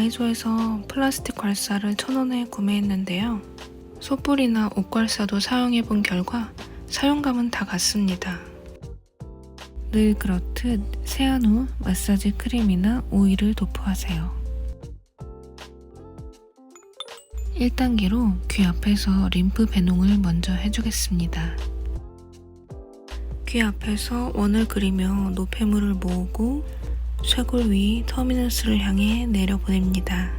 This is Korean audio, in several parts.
다이소에서 플라스틱 괄사를 천원에 구매했는데요. 솥불이나 옷괄사도 사용해본 결과 사용감은 다 같습니다. 늘 그렇듯 세안 후 마사지 크림이나 오일을 도포하세요. 1단계로 귀 앞에서 림프 배농을 먼저 해주겠습니다. 귀 앞에서 원을 그리며 노폐물을 모으고 쇄골 위 터미너스를 향해 내려보냅니다.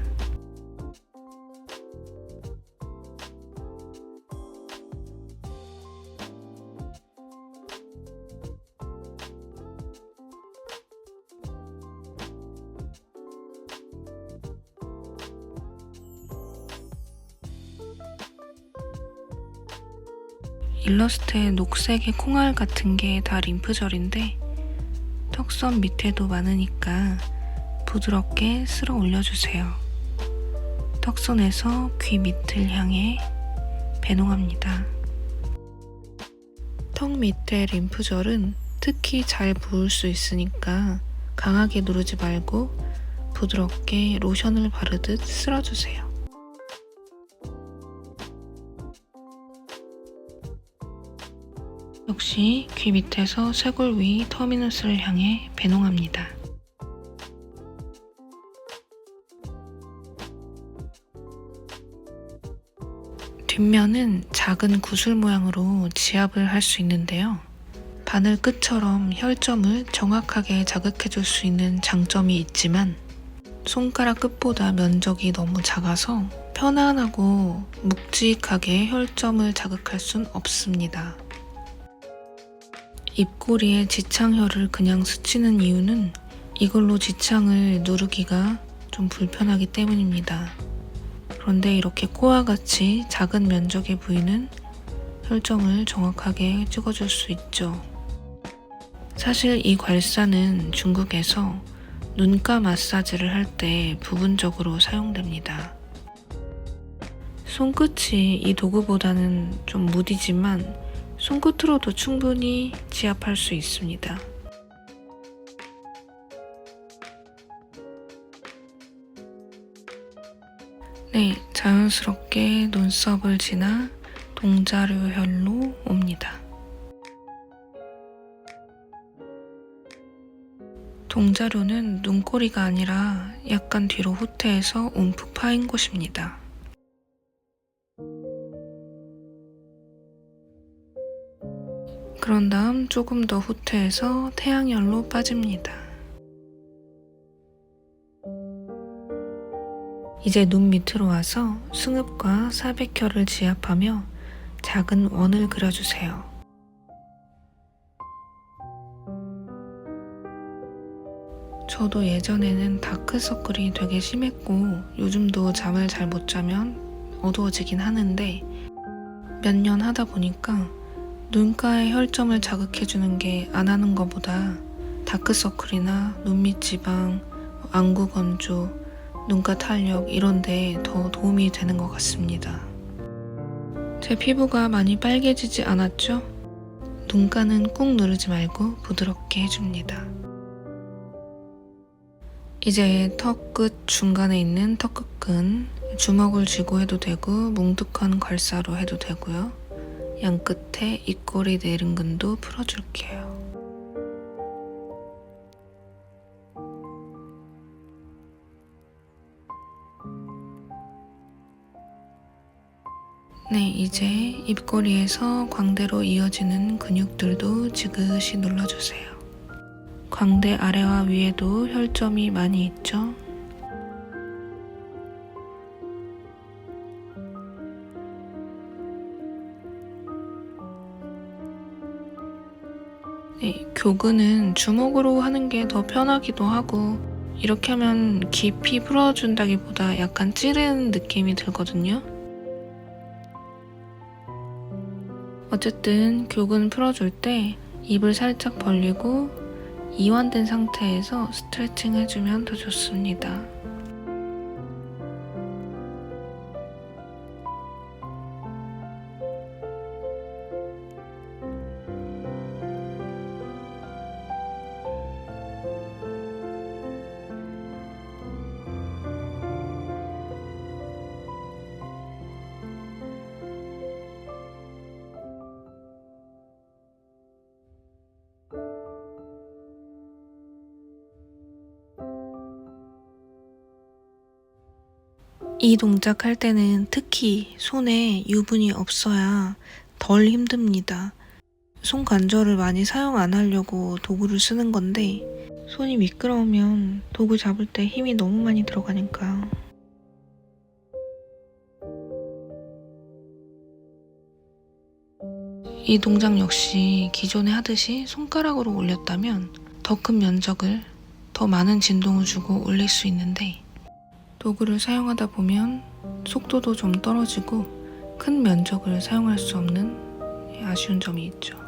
일러스트에 녹색의 콩알 같은 게 다 림프절인데 턱선 밑에도 많으니까 부드럽게 쓸어 올려주세요. 턱선에서 귀 밑을 향해 배농합니다. 턱 밑에 림프절은 특히 잘 부을 수 있으니까 강하게 누르지 말고 부드럽게 로션을 바르듯 쓸어주세요. 역시 귀 밑에서 쇄골 위 터미너스를 향해 배농합니다. 뒷면은 작은 구슬 모양으로 지압을 할 수 있는데요. 바늘 끝처럼 혈점을 정확하게 자극해 줄 수 있는 장점이 있지만 손가락 끝보다 면적이 너무 작아서 편안하고 묵직하게 혈점을 자극할 순 없습니다. 입꼬리에 지창혈을 그냥 스치는 이유는 이걸로 지창을 누르기가 좀 불편하기 때문입니다. 그런데 이렇게 코와 같이 작은 면적의 부위는 혈점을 정확하게 찍어줄 수 있죠. 사실 이 괄사는 중국에서 눈가 마사지를 할 때 부분적으로 사용됩니다. 손끝이 이 도구보다는 좀 무디지만 손끝으로도 충분히 지압할 수 있습니다. 네, 자연스럽게 눈썹을 지나 동자료혈로 옵니다. 동자료는 눈꼬리가 아니라 약간 뒤로 후퇴해서 움푹 파인 곳입니다. 그런 다음 조금 더 후퇴해서 태양열로 빠집니다. 이제 눈 밑으로 와서 승읍과 사백혈을 지압하며 작은 원을 그려주세요. 저도 예전에는 다크서클이 되게 심했고 요즘도 잠을 잘 못 자면 어두워지긴 하는데 몇 년 하다 보니까 눈가의 혈점을 자극해주는 게 안 하는 것보다 다크서클이나 눈밑 지방, 안구 건조, 눈가 탄력 이런데 더 도움이 되는 것 같습니다. 제 피부가 많이 빨개지지 않았죠? 눈가는 꾹 누르지 말고 부드럽게 해줍니다. 이제 턱 끝 중간에 있는 턱 끝근 주먹을 쥐고 해도 되고 뭉툭한 괄사로 해도 되고요. 양 끝에 입꼬리 내른근도 풀어줄게요. 네, 이제 입꼬리에서 광대로 이어지는 근육들도 지그시 눌러주세요. 광대 아래와 위에도 혈점이 많이 있죠? 교근은 주먹으로 하는 게 더 편하기도 하고 이렇게 하면 깊이 풀어준다기보다 약간 찌르는 느낌이 들거든요. 어쨌든 교근 풀어줄 때 입을 살짝 벌리고 이완된 상태에서 스트레칭 해주면 더 좋습니다. 이 동작 할 때는 특히 손에 유분이 없어야 덜 힘듭니다. 손 관절을 많이 사용 안 하려고 도구를 쓰는 건데 손이 미끄러우면 도구 잡을 때 힘이 너무 많이 들어가니까요. 이 동작 역시 기존에 하듯이 손가락으로 올렸다면 더 큰 면적을 더 많은 진동을 주고 올릴 수 있는데 도구를 사용하다 보면 속도도 좀 떨어지고 큰 면적을 사용할 수 없는 아쉬운 점이 있죠.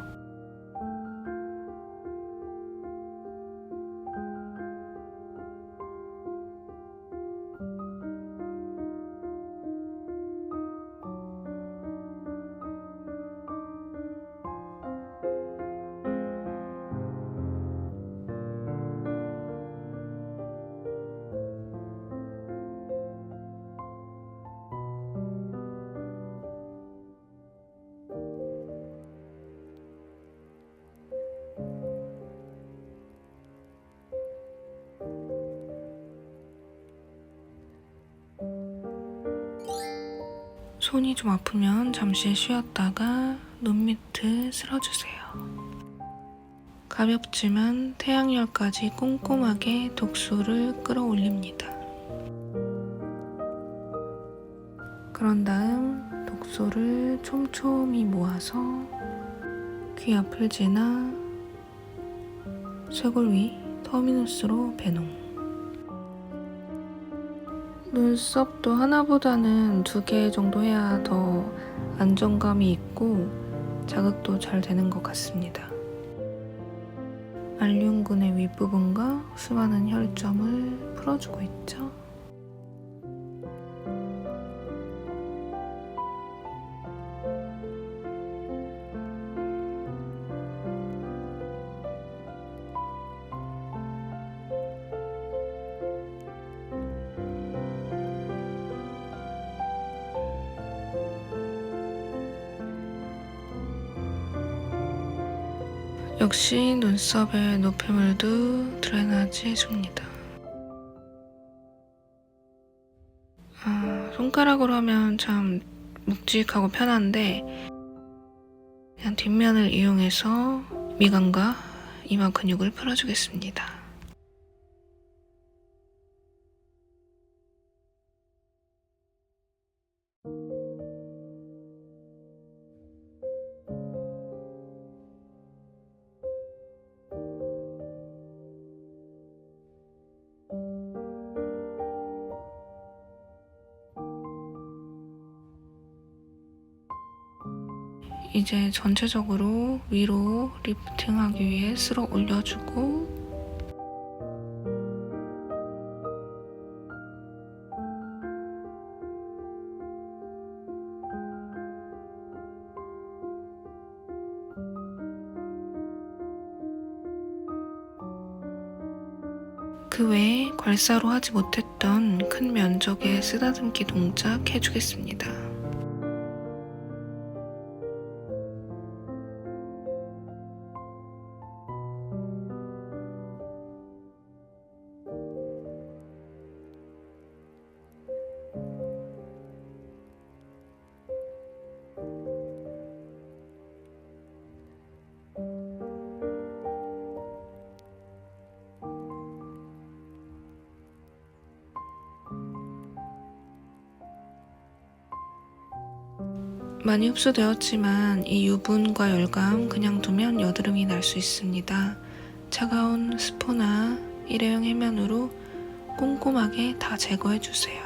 손이 좀 아프면 잠시 쉬었다가 눈 밑을 쓸어주세요. 가볍지만 태양열까지 꼼꼼하게 독소를 끌어올립니다. 그런 다음 독소를 촘촘히 모아서 귀 앞을 지나 쇄골 위 터미누스로 배농. 눈썹도 하나보다는 두 개 정도 해야 더 안정감이 있고 자극도 잘 되는 것 같습니다. 알륜근의 윗부분과 수많은 혈점을 풀어주고 있죠. 역시 눈썹의 노폐물도 드레나지 해줍니다. 아, 손가락으로 하면 참 묵직하고 편한데 그냥 뒷면을 이용해서 미간과 이마 근육을 풀어주겠습니다. 이제 전체적으로 위로 리프팅하기 위해 쓸어 올려주고 그 외에 괄사로 하지 못했던 큰 면적의 쓰다듬기 동작 해주겠습니다. 많이 흡수되었지만 이 유분과 열감 그냥 두면 여드름이 날 수 있습니다. 차가운 스포나 일회용 해면으로 꼼꼼하게 다 제거해 주세요.